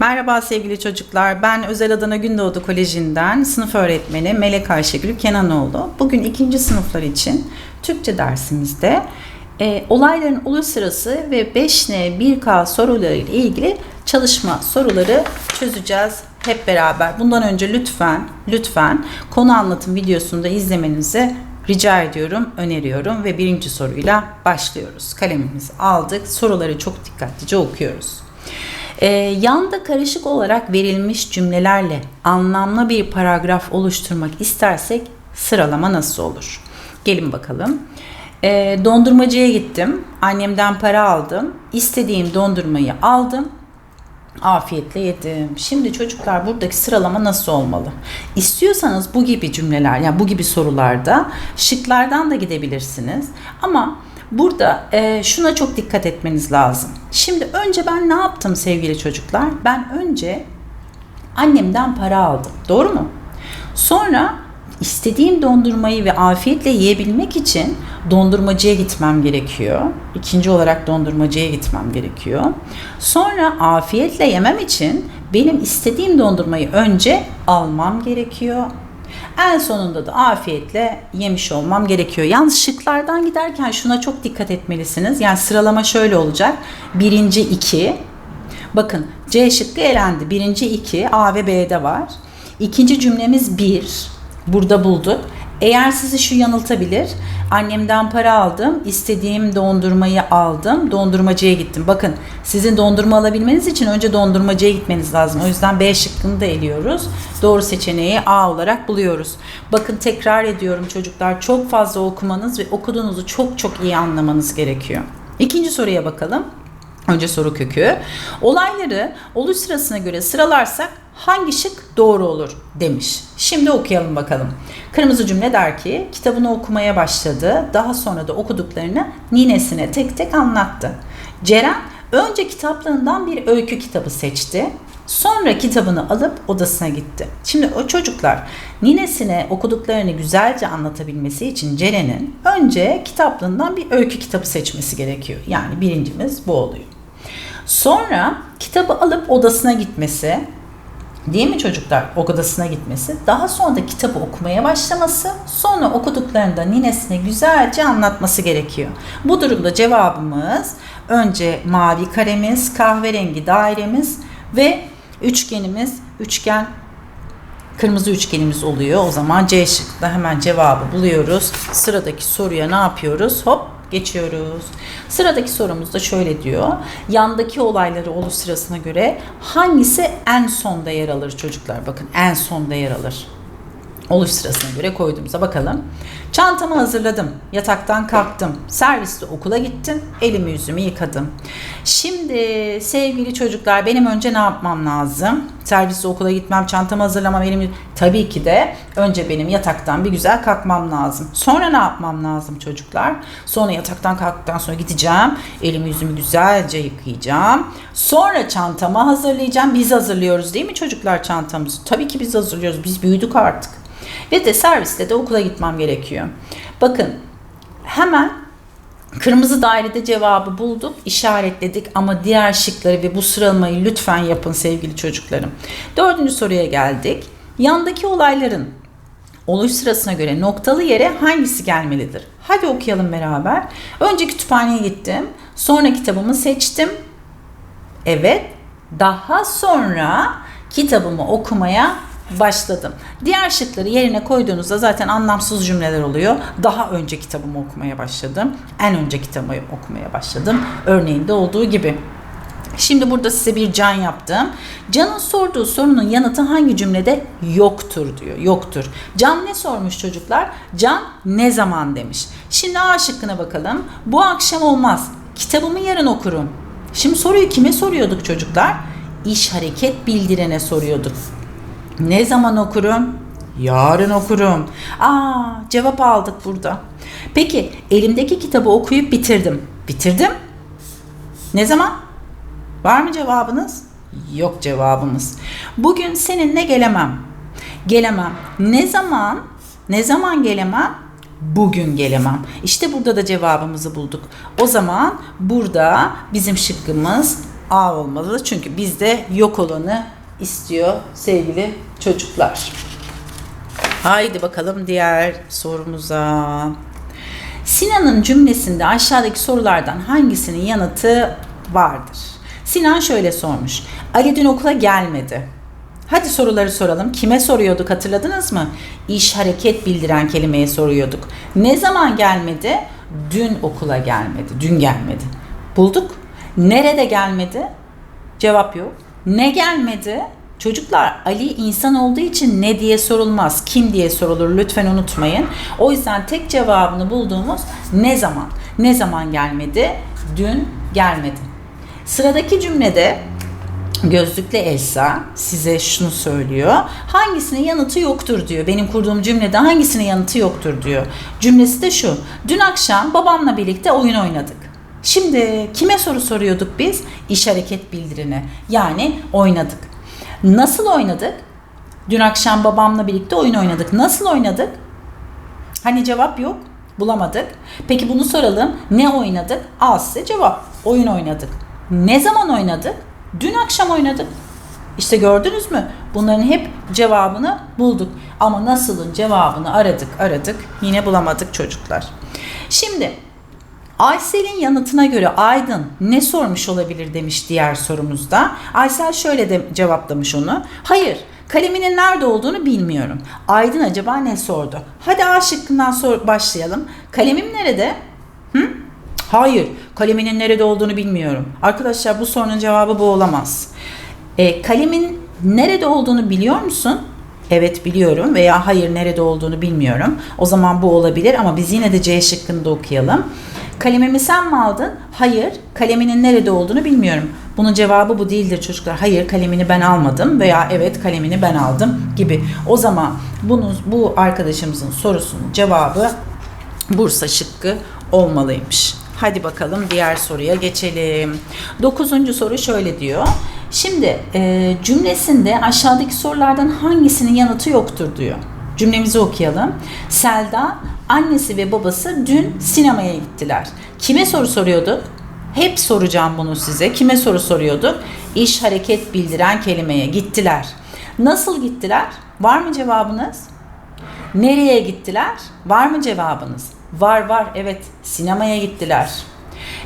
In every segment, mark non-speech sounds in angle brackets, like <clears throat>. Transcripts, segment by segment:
Merhaba sevgili çocuklar. Ben Özel Adana Gündoğdu Koleji'nden sınıf öğretmeni Melek Ayşegül Kenanoğlu. Bugün ikinci sınıflar için Türkçe dersimizde e, olayların olur sırası ve 5N 1K soruları ile ilgili çalışma soruları çözeceğiz hep beraber. Bundan önce lütfen lütfen konu anlatım videosunu da izlemenizi rica ediyorum, öneriyorum ve birinci soruyla başlıyoruz. Kalemimizi aldık. Soruları çok dikkatlice okuyoruz. Ee, yanda karışık olarak verilmiş cümlelerle anlamlı bir paragraf oluşturmak istersek sıralama nasıl olur? Gelin bakalım. Ee, dondurmacıya gittim. Annemden para aldım. İstediğim dondurmayı aldım. Afiyetle yedim. Şimdi çocuklar buradaki sıralama nasıl olmalı? İstiyorsanız bu gibi cümleler, yani bu gibi sorularda şıklardan da gidebilirsiniz. Ama burada e, şuna çok dikkat etmeniz lazım. Şimdi önce ben ne yaptım sevgili çocuklar? Ben önce annemden para aldım. Doğru mu? Sonra istediğim dondurmayı ve afiyetle yiyebilmek için dondurmacıya gitmem gerekiyor. İkinci olarak dondurmacıya gitmem gerekiyor. Sonra afiyetle yemem için benim istediğim dondurmayı önce almam gerekiyor. En sonunda da afiyetle yemiş olmam gerekiyor. Yalnız şıklardan giderken şuna çok dikkat etmelisiniz. Yani sıralama şöyle olacak. Birinci iki. Bakın C şıkkı elendi. Birinci iki A ve B'de var. İkinci cümlemiz bir. Burada bulduk. Eğer sizi şu yanıltabilir. Annemden para aldım. istediğim dondurmayı aldım. Dondurmacıya gittim. Bakın sizin dondurma alabilmeniz için önce dondurmacıya gitmeniz lazım. O yüzden B şıkkını da eliyoruz. Doğru seçeneği A olarak buluyoruz. Bakın tekrar ediyorum çocuklar. Çok fazla okumanız ve okuduğunuzu çok çok iyi anlamanız gerekiyor. İkinci soruya bakalım. Önce soru kökü. Olayları oluş sırasına göre sıralarsak hangi şık doğru olur demiş. Şimdi okuyalım bakalım. Kırmızı cümle der ki kitabını okumaya başladı. Daha sonra da okuduklarını ninesine tek tek anlattı. Ceren önce kitaplığından bir öykü kitabı seçti. Sonra kitabını alıp odasına gitti. Şimdi o çocuklar ninesine okuduklarını güzelce anlatabilmesi için Ceren'in önce kitaplığından bir öykü kitabı seçmesi gerekiyor. Yani birincimiz bu oluyor. Sonra kitabı alıp odasına gitmesi, değil mi çocuklar odasına gitmesi, daha sonra da kitabı okumaya başlaması, sonra okuduklarında ninesine güzelce anlatması gerekiyor. Bu durumda cevabımız önce mavi karemiz, kahverengi dairemiz ve üçgenimiz, üçgen kırmızı üçgenimiz oluyor. O zaman C şıkkında hemen cevabı buluyoruz. Sıradaki soruya ne yapıyoruz? Hop geçiyoruz. Sıradaki sorumuz da şöyle diyor. Yandaki olayları oluş sırasına göre hangisi en sonda yer alır çocuklar? Bakın en sonda yer alır. Oluş sırasına göre koyduğumuza bakalım. Çantamı hazırladım. Yataktan kalktım. Serviste okula gittim. Elimi yüzümü yıkadım. Şimdi sevgili çocuklar benim önce ne yapmam lazım? Serviste okula gitmem, çantamı hazırlamam, elimi... Tabii ki de önce benim yataktan bir güzel kalkmam lazım. Sonra ne yapmam lazım çocuklar? Sonra yataktan kalktıktan sonra gideceğim. Elimi yüzümü güzelce yıkayacağım. Sonra çantamı hazırlayacağım. Biz hazırlıyoruz değil mi çocuklar çantamızı? Tabii ki biz hazırlıyoruz. Biz büyüdük artık. Ve de serviste de okula gitmem gerekiyor. Bakın hemen Kırmızı dairede cevabı bulduk, işaretledik ama diğer şıkları ve bu sıralamayı lütfen yapın sevgili çocuklarım. Dördüncü soruya geldik. Yandaki olayların oluş sırasına göre noktalı yere hangisi gelmelidir? Hadi okuyalım beraber. Önce kütüphaneye gittim. Sonra kitabımı seçtim. Evet. Daha sonra kitabımı okumaya başladım. Diğer şıkları yerine koyduğunuzda zaten anlamsız cümleler oluyor. Daha önce kitabımı okumaya başladım. En önce kitabımı okumaya başladım. Örneğinde olduğu gibi. Şimdi burada size bir can yaptım. Can'ın sorduğu sorunun yanıtı hangi cümlede yoktur diyor. Yoktur. Can ne sormuş çocuklar? Can ne zaman demiş. Şimdi A şıkkına bakalım. Bu akşam olmaz. Kitabımı yarın okurum. Şimdi soruyu kime soruyorduk çocuklar? İş hareket bildirene soruyorduk. Ne zaman okurum? Yarın okurum. Aa, cevap aldık burada. Peki elimdeki kitabı okuyup bitirdim. Bitirdim. Ne zaman? Var mı cevabınız? Yok cevabımız. Bugün seninle gelemem. Gelemem. Ne zaman? Ne zaman gelemem? Bugün gelemem. İşte burada da cevabımızı bulduk. O zaman burada bizim şıkkımız A olmalı. Çünkü bizde yok olanı istiyor sevgili çocuklar. Haydi bakalım diğer sorumuza. Sinan'ın cümlesinde aşağıdaki sorulardan hangisinin yanıtı vardır? Sinan şöyle sormuş. Ali dün okula gelmedi. Hadi soruları soralım. Kime soruyorduk hatırladınız mı? İş hareket bildiren kelimeye soruyorduk. Ne zaman gelmedi? Dün okula gelmedi. Dün gelmedi. Bulduk. Nerede gelmedi? Cevap yok. Ne gelmedi? Çocuklar Ali insan olduğu için ne diye sorulmaz. Kim diye sorulur lütfen unutmayın. O yüzden tek cevabını bulduğumuz ne zaman? Ne zaman gelmedi? Dün gelmedi. Sıradaki cümlede Gözlüklü Elsa size şunu söylüyor. Hangisinin yanıtı yoktur diyor. Benim kurduğum cümlede hangisinin yanıtı yoktur diyor. Cümlesi de şu. Dün akşam babamla birlikte oyun oynadık. Şimdi kime soru soruyorduk biz? İş hareket bildirine. Yani oynadık. Nasıl oynadık? Dün akşam babamla birlikte oyun oynadık. Nasıl oynadık? Hani cevap yok. Bulamadık. Peki bunu soralım. Ne oynadık? Al size cevap. Oyun oynadık. Ne zaman oynadık? Dün akşam oynadık. İşte gördünüz mü? Bunların hep cevabını bulduk. Ama nasılın cevabını aradık aradık yine bulamadık çocuklar. Şimdi Aysel'in yanıtına göre Aydın ne sormuş olabilir demiş diğer sorumuzda. Aysel şöyle de cevaplamış onu. Hayır kaleminin nerede olduğunu bilmiyorum. Aydın acaba ne sordu? Hadi A şıkkından sor başlayalım. Kalemim nerede? Hı? Hayır, kaleminin nerede olduğunu bilmiyorum. Arkadaşlar bu sorunun cevabı bu olamaz. E, kalemin nerede olduğunu biliyor musun? Evet biliyorum veya hayır nerede olduğunu bilmiyorum. O zaman bu olabilir ama biz yine de C şıkkında okuyalım. Kalemimi sen mi aldın? Hayır, kaleminin nerede olduğunu bilmiyorum. Bunun cevabı bu değildir çocuklar. Hayır, kalemini ben almadım veya evet kalemini ben aldım gibi. O zaman bunu bu arkadaşımızın sorusunun cevabı Bursa şıkkı olmalıymış. Hadi bakalım diğer soruya geçelim. Dokuzuncu soru şöyle diyor. Şimdi e, cümlesinde aşağıdaki sorulardan hangisinin yanıtı yoktur diyor. Cümlemizi okuyalım. Selda, annesi ve babası dün sinemaya gittiler. Kime soru soruyordu? Hep soracağım bunu size. Kime soru soruyordu? İş hareket bildiren kelimeye gittiler. Nasıl gittiler? Var mı cevabınız? Nereye gittiler? Var mı cevabınız? Var var evet sinemaya gittiler.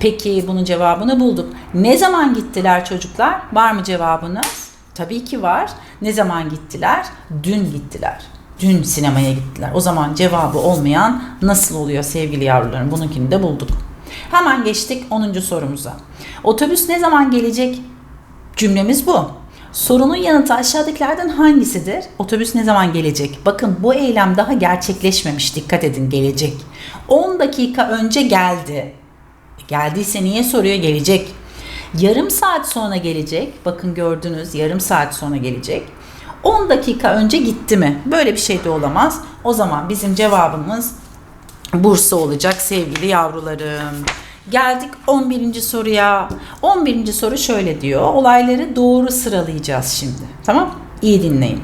Peki bunun cevabını bulduk. Ne zaman gittiler çocuklar? Var mı cevabınız? Tabii ki var. Ne zaman gittiler? Dün gittiler. Dün sinemaya gittiler. O zaman cevabı olmayan nasıl oluyor sevgili yavrularım? Bununkini de bulduk. Hemen geçtik 10. sorumuza. Otobüs ne zaman gelecek? Cümlemiz bu. Sorunun yanıtı aşağıdakilerden hangisidir? Otobüs ne zaman gelecek? Bakın bu eylem daha gerçekleşmemiş. Dikkat edin gelecek. 10 dakika önce geldi. Geldiyse niye soruyor? Gelecek. Yarım saat sonra gelecek. Bakın gördünüz yarım saat sonra gelecek. 10 dakika önce gitti mi? Böyle bir şey de olamaz. O zaman bizim cevabımız Bursa olacak sevgili yavrularım. Geldik 11. soruya. 11. soru şöyle diyor. Olayları doğru sıralayacağız şimdi. Tamam? İyi dinleyin.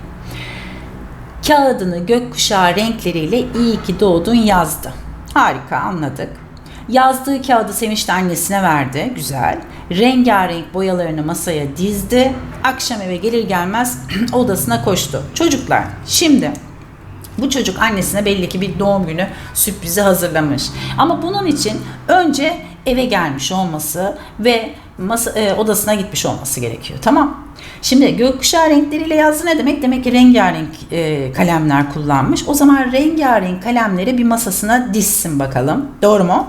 Kağıdını gökkuşağı renkleriyle iyi ki doğdun yazdı. Harika anladık. Yazdığı kağıdı sevinçle annesine verdi. Güzel. Rengarenk boyalarını masaya dizdi. Akşam eve gelir gelmez <clears throat> odasına koştu. Çocuklar şimdi bu çocuk annesine belli ki bir doğum günü sürprizi hazırlamış. Ama bunun için önce eve gelmiş olması ve masa, e, odasına gitmiş olması gerekiyor. Tamam. Şimdi gökkuşağı renkleriyle yazdı ne demek? Demek ki rengarenk e, kalemler kullanmış. O zaman rengarenk kalemleri bir masasına dizsin bakalım. Doğru mu?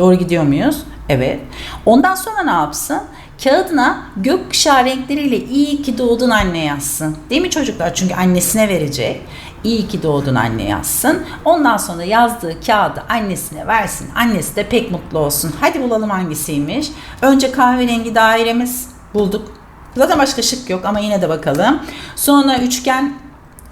Doğru gidiyor muyuz? Evet. Ondan sonra ne yapsın? Kağıdına gökkuşağı renkleriyle iyi ki doğdun anne yazsın. Değil mi çocuklar? Çünkü annesine verecek. İyi ki doğdun anne yazsın. Ondan sonra yazdığı kağıdı annesine versin. Annesi de pek mutlu olsun. Hadi bulalım hangisiymiş. Önce kahverengi dairemiz bulduk. Zaten başka şık yok ama yine de bakalım. Sonra üçgen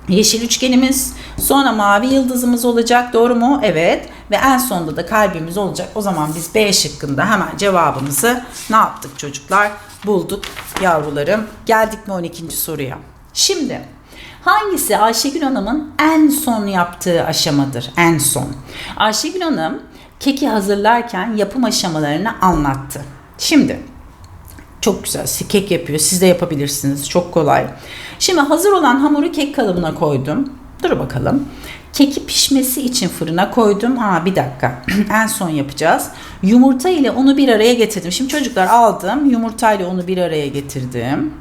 yeşil üçgenimiz, sonra mavi yıldızımız olacak. Doğru mu? Evet. Ve en sonunda da kalbimiz olacak. O zaman biz B şıkkında hemen cevabımızı ne yaptık çocuklar? Bulduk yavrularım. Geldik mi 12. soruya? Şimdi hangisi Ayşegül Hanım'ın en son yaptığı aşamadır? En son. Ayşegül Hanım keki hazırlarken yapım aşamalarını anlattı. Şimdi Çok güzel. Kek yapıyor. Siz de yapabilirsiniz. Çok kolay. Şimdi hazır olan hamuru kek kalıbına koydum. Dur bakalım. Keki pişmesi için fırına koydum. Aa bir dakika. <clears throat> en son yapacağız. Yumurta ile onu bir araya getirdim. Şimdi çocuklar aldım. Yumurta ile onu bir araya getirdim.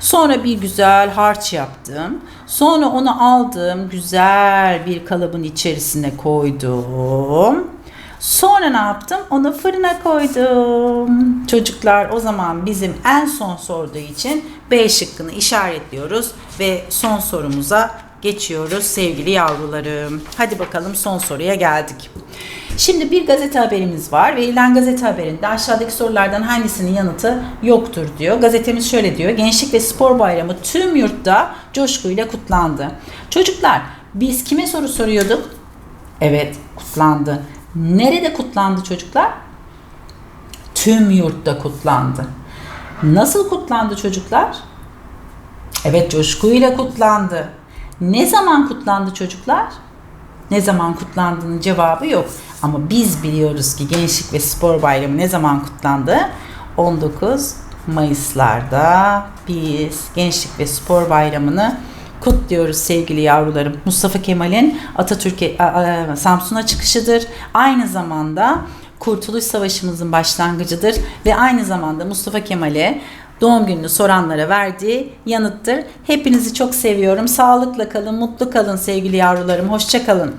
Sonra bir güzel harç yaptım. Sonra onu aldım. Güzel bir kalıbın içerisine koydum. Sonra ne yaptım? Onu fırına koydum. Çocuklar o zaman bizim en son sorduğu için B şıkkını işaretliyoruz ve son sorumuza geçiyoruz sevgili yavrularım. Hadi bakalım son soruya geldik. Şimdi bir gazete haberimiz var. Verilen gazete haberinde aşağıdaki sorulardan hangisinin yanıtı yoktur diyor. Gazetemiz şöyle diyor. Gençlik ve Spor Bayramı tüm yurtta coşkuyla kutlandı. Çocuklar biz kime soru soruyorduk? Evet kutlandı. Nerede kutlandı çocuklar? Tüm yurtta kutlandı. Nasıl kutlandı çocuklar? Evet coşkuyla kutlandı. Ne zaman kutlandı çocuklar? Ne zaman kutlandığının cevabı yok. Ama biz biliyoruz ki Gençlik ve Spor Bayramı ne zaman kutlandı? 19 Mayıs'larda biz Gençlik ve Spor Bayramı'nı kutluyoruz sevgili yavrularım. Mustafa Kemal'in Atatürk'e Samsun'a çıkışıdır. Aynı zamanda Kurtuluş Savaşımızın başlangıcıdır ve aynı zamanda Mustafa Kemal'e doğum gününü soranlara verdiği yanıttır. Hepinizi çok seviyorum. Sağlıkla kalın, mutlu kalın sevgili yavrularım. Hoşça kalın.